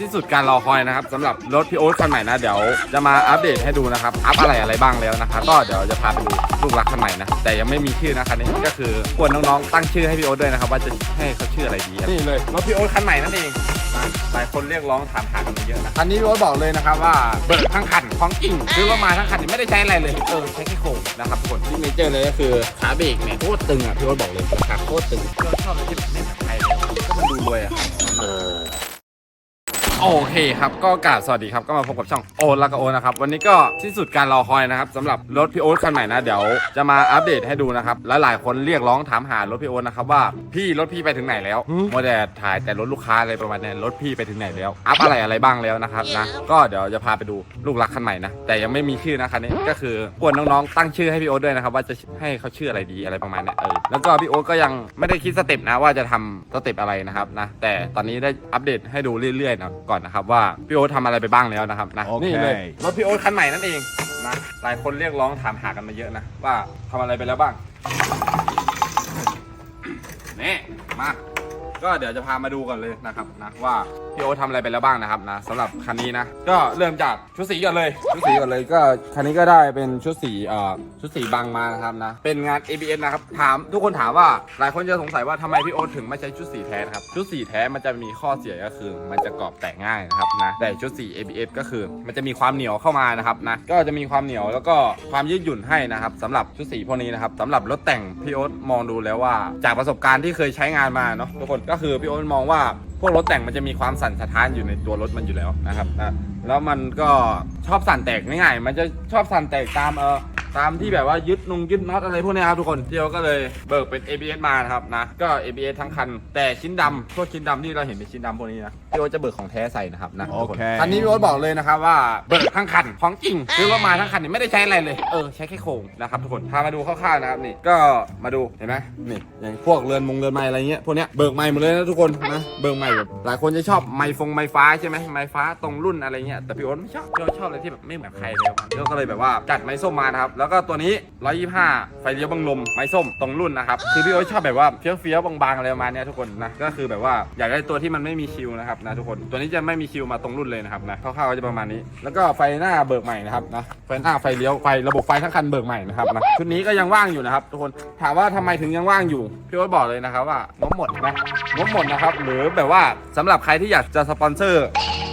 ที่สุดการรอคอยนะครับสำหรับรถพี่โอ๊ตคันใหม่นะ เดี๋ยวจะมาอัปเดตให้ดูนะครับ อัพอะไรอะไรบ้างแล้วนะครับก็เดี๋ยวจะพาไปดูลูกรักคันใหม่นะ แต่ยังไม่มีชื่อนะคันนี้ก็คือควรน้องๆตั้งชื่อให้พี่โอ๊ตด้วยนะครับว่าจะให้เขาชื่ออะไรดีนี่เลยรถพี่โอ๊ตคันใหม่นั่นเองนะหลายคนเรียกร้องถามหากันมาเยอะนะคันนี้พี่โอ๊ตบอกเลยนะครับว่าเบิกทั้งคันของจริงซื้อรถมาทั้งคันนี่ไม่ได้ใช้อะไรเลยเออใช้แค่โครงนะครับทุกคนที่เมเจอร์เลยก็คือขาเบรกเนี่ยโคตรตึงอะพี่โอ๊ตบอกเลยราคาโคตรตึงพี่โอ๊ตชอบอะไรที่แบบไม่เหมือนใครเลยก็มันดูรวยอะ โอเคครับก็กราบสวัสดีครับก็มาพบกับช่องโอนแล้วก็โอนนะครับวันนี้ก็ที่สุดการรอคอยนะครับสำหรับรถพี่โอ๊ตคันใหม่นะเดี๋ยวจะมาอัปเดตให้ดูนะครับและหลายคนเรียกร้องถามหารถพี่โอ๊ตนะครับว่าพี่รถพี่ไปถึงไหนแล้วโมแต่ถ่ายแต่รถลูกค้าอะไรประมาณเนี้ยรถพี่ไปถึงไหนแล้ว อัพอะไรอะไรบ้างแล้วนะครับนะก็เดี๋ยวจะพาไปดูลูกรักคันใหม่นะแต่ยังไม่มีชื่อนะคันนี้ก็คือควรน้องๆตั้งชื่อให้พี่โอ๊ตด้วยนะครับว่าจะให้เขาชื่ออะไรดีอะไรประมาณเนี้ยเออแล้วก็พี่โอ๊ตก็ยังไม่ได้คิดสเต็ปนะว่าจะทำสเต็ปอะไรนะครับนะแต่ตอนนี้ได้อัปเดตให้ดูเรื่อยๆนะก่อนนะครับว่าพี่โอ๊ตทำอะไรไปบ้างแล้วนะครับนะโอเค นี่เลยรถพี่โอ๊ตคันใหม่นั่นเองนะหลายคนเรียกร้องถามหากันมาเยอะนะว่าทำอะไรไปแล้วบ้างนี่มา ก็เดี๋ยวจะพามาดูก่อนเลยนะครับนะว่าพี่โอ๊ตทำอะไรไปแล้วบ้างนะครับนะสำหรับคันนี้นะ ก็เริ่มจากชุดสีก่อนเลยชุดสีก่อนเลยก็คันนี้ก็ได้เป็นชุดสีเอ่อชุดสีบางมานะครับนะเป็นงาน ABS นะครับถามทุกคนถามว่าหลายคนจะสงสัยว่าทำไมพี่โอ๊ตถึงไม่ใช้ชุดสีแท้นะครับชุดสีแท้มันจะมีข้อเสียก็คือ มันจะกรอบแตกง่ายนะครับนะแต่ชุดสี ABS ก็คือ มันจะมีความเหนียวเข้ามานะครับนะก็จะมีความเหนียวแล้วก็ความยืดหยุ่นให้นะครับสำหรับชุดสีพวกนี้นะครับสำหรับรถแต่งพี่โอ๊ตมองดูแล้วว่า จากประสบการณ์ที่เคยใช้งานมาเนาะทุกคนก็คือพี่โอ๊ตมองว่าพวกรถแต่งมันจะมีความสั่นสะท้านอยู่ในตัวรถมันอยู่แล้วนะครับแล้วมันก็ชอบสั่นแตกง่ายๆมันจะชอบสั่นแตกตามเออ ตามที่แบบว่ายึดนุงยึดน็อตอะไรพวกเนี้ยครับทุกคนพี่โอ๊ตก็เลยเบิกเป็น ABS มานะครับนะก็ ABS ทั้งคัน แต่ชิ้นดำพวกชิ้นดำที่เราเห็นเป็นชิ้นดำพวกนี้นะพี่โอ๊ตจะเบิกของแท้ใส่นะครับนะทุกคนโอเคคันนี้พี่โอ๊ตบอกเลยนะครับว่าเบิกทั้งคันของจริงซื้อรถมาทั้งคันนี่ไม่ได้ใช้อะไรเลยเออใช้แค่โครงนะครับทุกคนพามาดูคร่าวๆนะครับนี่ก็มาดูเห็นไหมนี่อย่างพวกเรือนมงเรือนไม้อะไรเงี้ยพวกเนี้ยเบิกใหม่หมดเลยนะทุกคนนะเบิกใหม่แบบหลายคนจะชอบไม้ฟงไม้ฟ้าใช่ไหมไม้ฟ้าตรงรุ่นอะไรเงี้ยแต่พี่โอ๊ตไม่ชอบพี่โอ๊ตชอบอะไรที่แบบไม่เหมือนใครเลยครับพี่โอ๊ตก็เลยแบบว่าจัดไม้ส้มมานะครับแล้วก็ตัวนี้ 125 ไฟเลี้ยวบังลม ไม้ส้มตรงรุ่นนะครับ คือพี่โอ๊ตชอบแบบว่าเฟี้ยวเฟี้ยวๆบางๆอะไรประมาณเนี้ยทุกคนนะ ก็คือแบบว่าอยากได้ตัวที่มันไม่มีคิวนะครับนะทุกคน ตัวนี้จะไม่มีคิวมาตรงรุ่นเลยนะครับนะคร่าวๆก็จะประมาณนี้ แล้วก็ไฟหน้าเบิกใหม่นะครับนะ ไฟหน้าไฟเลี้ยวไฟระบบไฟทั้งคันเบิกใหม่นะครับนะ ชุดนี้ก็ยังว่างอยู่นะครับทุกคน ถามว่าทำไมถึงยังว่างอยู่ พี่โอ๊ตบอกเลยนะครับว่างบหมดนะงบหมดนะครับ หรือแบบว่าสำหรับใครที่อยากจะสปอนเซอร์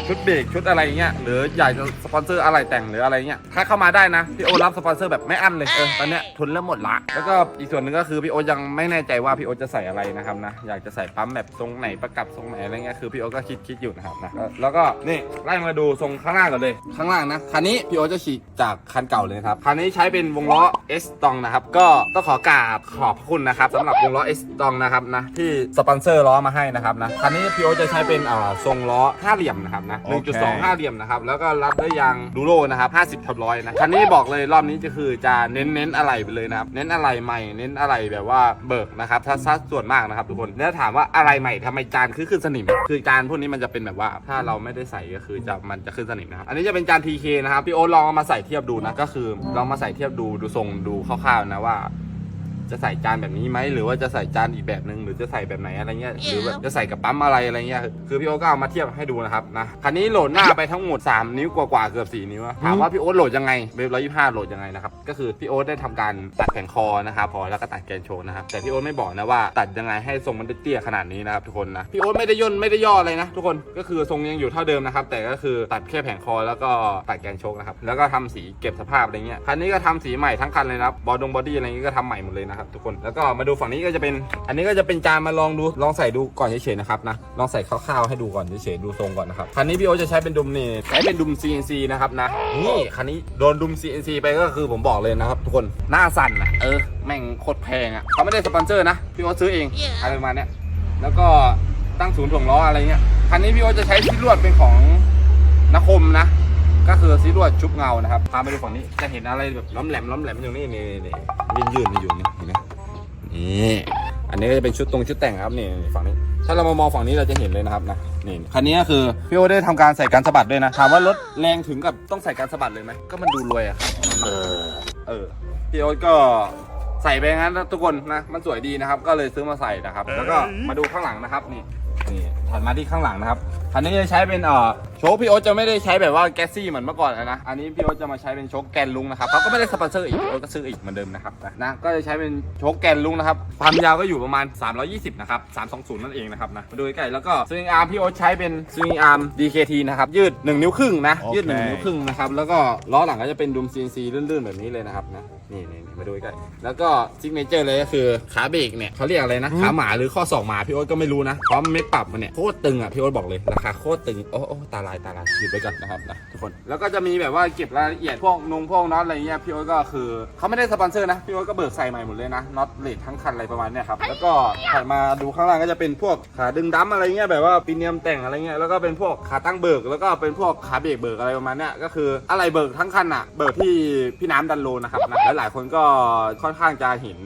ชุดเบรกชุดอะไรเงี้ยหรืออยากจะสปอนเซอร์อะไรแต่งหรืออะไรเงี้ยถ้าเข้ามาได้นะพี่โอตรับสปอนเซอร์แบบไม่อั้นเลยเออตอนเนี้ยทุนเริ่มหมดละแล้วก็อีกส่วนหนึ่งก็คือพี่โอตยังไม่แน่ใจว่าพี่โอตจะใส่อะไรนะครับนะอยากจะใส่ปั๊มแบบทรงไหนประกับทรงไหนอะไรเงี้ยคือพี่โอตก็คิดคิดอยู่นะครับนะแล้วแล้วก็นี่ไล่มาดูทรงข้างล่างก่อนเลย ข้างล่างนะคันนี้พี่โอตจะฉีกจากคันเก่าเลยครับคันนี้ใช้เป็นวงล้อ S ตองนะครับก็ต้องขอกราบขอบพระคุณนะครับสำหรับวงล้อ S ตองนะครับนะที่สปอนเซอร์ล้อมาให้นะครับนะคันนี้พี่โอตจะใช้เป็นอ่าทรงล้อห้าเหลี่ยมนะครับนะโอเค 1.2ห้าเหลี่ยมนะครับ แล้วก็รัดด้วยยางดูโรนะครับ50ทับร้อยนะ คันนี้บอกเลยรอบนี้จะคือจะเน้นเน้นอะไรไปเลยนะครับ เน้นอะไรใหม่ เน้นอะไรแบบว่าเบิกนะครับ ถ้าซัดส่วนมากนะครับทุกคน แล้วถามว่าอะไรใหม่ทำไมจานคือขึ้นสนิม คือจานพวกนี้มันจะเป็นแบบว่า ถ้าเราไม่ได้ใส่ก็คือจะมันจะขึ้นสนิมนะครับ อันนี้จะเป็นจาน TK นะครับ พี่โอ๊ตลองเอามาใส่เทียบดูนะ ก็คือลองมาใส่เทียบดูดูทรงดูคร่าวๆนะว่า จะใส่จานแบบนี้ไหมหรือว่าจะใส่จานอีกแบบหนึ่งหรือจะใส่แบบไหนอะไรเงี้ยหรือแบบจะใส่กับปั๊มอะไรอะไรเงี้ยคือพี่โอ๊ตก็เอามาเทียบให้ดูนะครับนะคันนี้โหลดหน้าไปทั้งหมด 3 นิ้วกว่าๆเกือบ4นิ้วอะถามว่าพี่โอ๊ตโหลดยังไงเว็บร้อยยี่ห้าโหลดยังไงนะครับก็คือพี่โอ๊ตได้ทำการตัดแผงคอนะครับพอแล้วก็ตัดแกนโชว์นะครับแต่พี่โอ๊ตไม่บอกนะว่าตัดยังไงให้ทรงมันเตี้ยขนาดนี้นะครับทุกคนนะพี่โอ๊ตไม่ได้ย่นไม่ได้ย่ออะไรนะ ทุกคนก็คือทรงยังอยู่เท่าเดิมนะครับแต่ก็คือตัดแค่แผงคอแล้วก็ตัดแกนโชว์นะครับแล้วก็ทำสีเก็บสภาพอะไรเงี้ยคันนี้ก็ทำสีใหม่ทั้งคันเลยนะครับบอดงบอดี้อะไรเงี้ยก็ทำใหม่หมดเลยนะครับทุกคนแล้วก็มาดูฝั่งนี้ก็จะเป็น อันนี้ก็จะเป็นจานมาลองดูลองใส่ดูก่อนเฉยๆนะครับนะลองใส่คร่าวๆให้ดูก่อนเฉยๆดูทรงก่อนนะครับคันนี้พี่โอตจะใช้เป็นดุมนี่ใช้เป็นดุม CNC นะครับนะนี่คันนี้โดนดุม CNC ไปก็คือผมบอกเลยนะครับทุกคนหน้าสั่นนะเออแม่งโคตรแพงอะเขาไม่ได้สปอนเซอร์นะพี่โอตซื้อเองอะไรประมาณเนี้ยแล้วก็ตั้งศูนย์ถ่วงล้ออะไรเงี้ยคันนี้พี่โอตจะใช้ที่ลวดเป็นของนคมนะ ก็คือซีรวดชุบเงานะครับพาไปดูฝั่งนี้จะเห็นอะไรแบบล้อมแหลมล้อมแหลมอยู่นี่นี่นี่ยืนยืนๆอยู่นี่เห็นไหมนี่อันนี้ก็จะเป็นชุดตรงชุดแต่งครับนี่นี่ฝั่งนี้ ถ้าเรามามองฝั่งนี้เราจะเห็นเลยนะครับนะนี่คันนี้ก็คือพี่โอได้ทำการใส่การสะบัดด้วยนะถามว่ารถแรงถึงกับต้องใส่การสะบัดเลยไหมก็มันดูรวยอะครับเออเออพี่โอก็ใส่ไปงั้นนะทุกคนนะมันสวยดีนะครับ ก็เลยซื้อมาใส่นะครับ แล้วก็มาดูข้างหลังนะครับนี่นี่ถัดมาที่ข้างหลังนะครับ คันนี้จะใช้เป็นเอ่อโชคพี่โอ๊ตจะไม่ได้ใช้แบบว่าแกสซี่เหมือนเมื่อก่อนแล้วนะ อันนี้พี่โอ๊ตจะมาใช้เป็นโชคแกนลุงนะครับเขาก็ไม่ได้สปอนเซอร์อีกพี่โอ๊ตก็ซื้ออีกเหมือนเดิมนะครับนะนะก็จะใช้เป็นโชคแกนลุงนะครับความยาวก็อยู่ประมาณ 320 นะครับ 320 นั่นเองนะครับนะมาดูใกล้ๆแล้วก็สวิงอาร์มพี่โอ๊ตใช้เป็นสวิงอาร์ม DKT นะครับยืด 1 นิ้วครึ่งนะยืด1นิ้วครึ่งนะครับแล้วก็ล้อหลังก็จะเป็นดุม CNC ลื่นๆแบบนี้เลยนะครับนะ นี่นี่นี่มาดูใกล้ๆแล้วก็ซิกเนเจอร์เลยก็คือขาเบรกเนี่ยเขาเรียกอะไรนะ ขาหมาหรือข้อศอกหมาพี่โอ๊ตก็ไม่รู้นะเพราะมันไม่ปรับมันเนี่ยโคตรตึงอะพี่โอ๊ตบอกเลยราคาโคตรตึงโอ้โอ้ตาลายตาลายหยุดไปก่อนนะครับนะทุกคนแล้วก็จะมีแบบว่าเก็บรายละเอียดพวกนงพวกน็อตอะไรเงี้ยพี่โอ๊ตก็คือเขาไม่ได้สปอนเซอร์นะพี่โอ๊ตก็เบิกใส่ใหม่หมดเลยนะน็อตเลททั้งคันอะไรประมาณเนี้ยครับแล้วก็ถัดมาดูข้างล่างก็จะเป็นพวกขาดึงดั้มอะไรเงี้ยแบบว่าปีเนียมแต่งอะไรเงี้ยแล้วก็เป็นพวกขาตั้งเบิก แล้วก็เป็นพวกขาเบรกเบิกอะไรประมาณเนี้ยก็คืออะไรเบิกทั้งคันอะเบิกที่พี่น้ำดันโลนะครับนะและหลายคนก็ค่อนข้างจะเห็น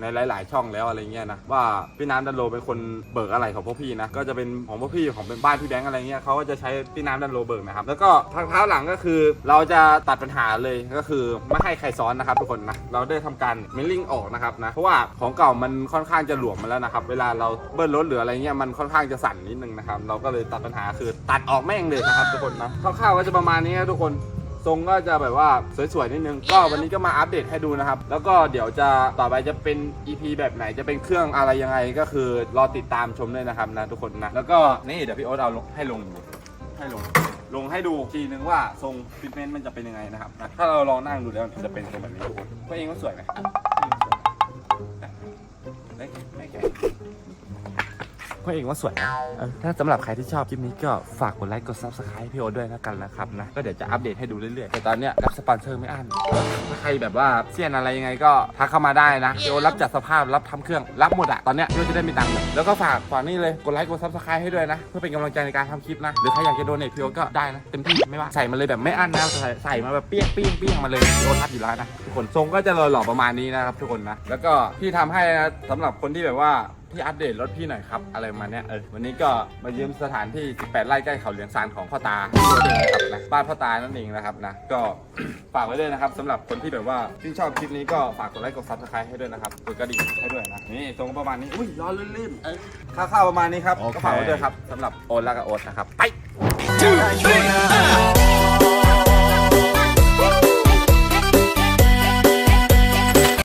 ในหลาย ๆ ช่องแล้วอะไรเงี้ยนะว่าพี่น้ำดันโลเป็นคนเบิกอะไรของพวกพี่นะก็จะเป็นของพวกพี่ของเป็นบ้านพี่แบงค์อะไรเงี้ยเขาก็จะใช้พี่น้ำดันโลเบิกนะครับแล้วก็ทางเท้าหลังก็คือ เราจะตัดปัญหาเลยก็คือไม่ให้ใครซ้อนนะครับทุกคนนะเราได้ทำการมิลลิ่งออกนะครับนะเพราะว่าของเก่ามันค่อนข้างจะหลวมมาแล้วนะครับเวลาเราเบิ้ลรถหรืออะไรเงี้ยมันค่อนข้างจะสั่นนิดนึงนะครับเราก็เลยตัดปัญหาคือตัดออกแม่งเลยนะครับทุกคนนะคร่าวๆก็จะประมาณนี้นะทุกคน ทรงก็จะแบบว่าสวยๆนิดนึง ก็วันนี้ก็มาอัปเดตให้ดูนะครับ แล้วก็เดี๋ยวจะต่อไปจะเป็น EP แบบไหนจะเป็นเครื่องอะไรยังไงก็คือรอติดตามชมด้วยนะครับนะทุกคนนะ แล้วก็นี่เดี๋ยวพี่โอ๊ตเอาลงให้ลงดูให้ลง ลงให้ดูทีนึงว่าทรงฟิตเมนต์มันจะเป็นยังไงนะครับนะถ้าเราลองนั่งดูแล้วมันจะเป็นทรงแบบนี้ทุกคนก็เองก็สวยไหมได้ได้แก่ พ่อเองว่าสวยนะเออถ้าสำหรับใครที่ชอบคลิปนี้ก็ฝากกดไลค์กด subscribe พี่โอตด้วยแล้วกันนะครับนะ ก็เดี๋ยวจะอัปเดตให้ดูเรื่อยๆ แต่ตอนเนี้ยรับสปอนเซอร์ไม่อั้นถ้าใครแบบว่าเสี้ยนอะไรยังไงก็ทักเข้ามาได้นะพี่โอตรับจัดสภาพรับทำเครื่องรับหมดอะตอนเนี้ยพี่โอตจะได้มีตังค์แล้วก็ฝากฝากนี่เลยกดไลค์กด subscribe ให้ด้วยนะ เพื่อเป็นกำลังใจในการทำคลิปนะ หรือใครอยากจะโดเนทพี่โอตก็ได้นะเต็มที่ไม่ว่าใส่มาเลยแบบไม่อั้นนะใส่ใส่มาแบบเปี้ยงเปี้ยงเปี้ยงมาเลยพี่โอตรับอยู่แล้วนะทุกคนทรงก็จะหล่อๆประมาณนี้นะครับทุกคนนะแล้วก็พี่ทำให้นะสำหรับคนที่แบบว่า พี่อัปเดตรถพี่หน่อยครับ อะไรประมาณเนี้ยเออวันนี้ก็มายืมสถานที่ 18 ไร่ใกล้เขาเหลียงซานของพ่อตาตัวเองนะครับนะบ้านพ่อตานั่นเองนะครับนะก็ ฝากไว้ด้วยนะครับสำหรับคนที่แบบว่าที่นชอบคลิปนี้ก็ฝากกดไลค์กดซับสไครต์ให้ด้วยนะครับกดกระดิ่งให้ด้วยนะนี่ตรงประมาณนี้อุ้ยล้อลื่นๆเออค่าๆประมาณนี้ครับโอเค ก็ฝากไว้ด้วยครับสำหรับโอนแล้วก็โอนนะครับไป two, three,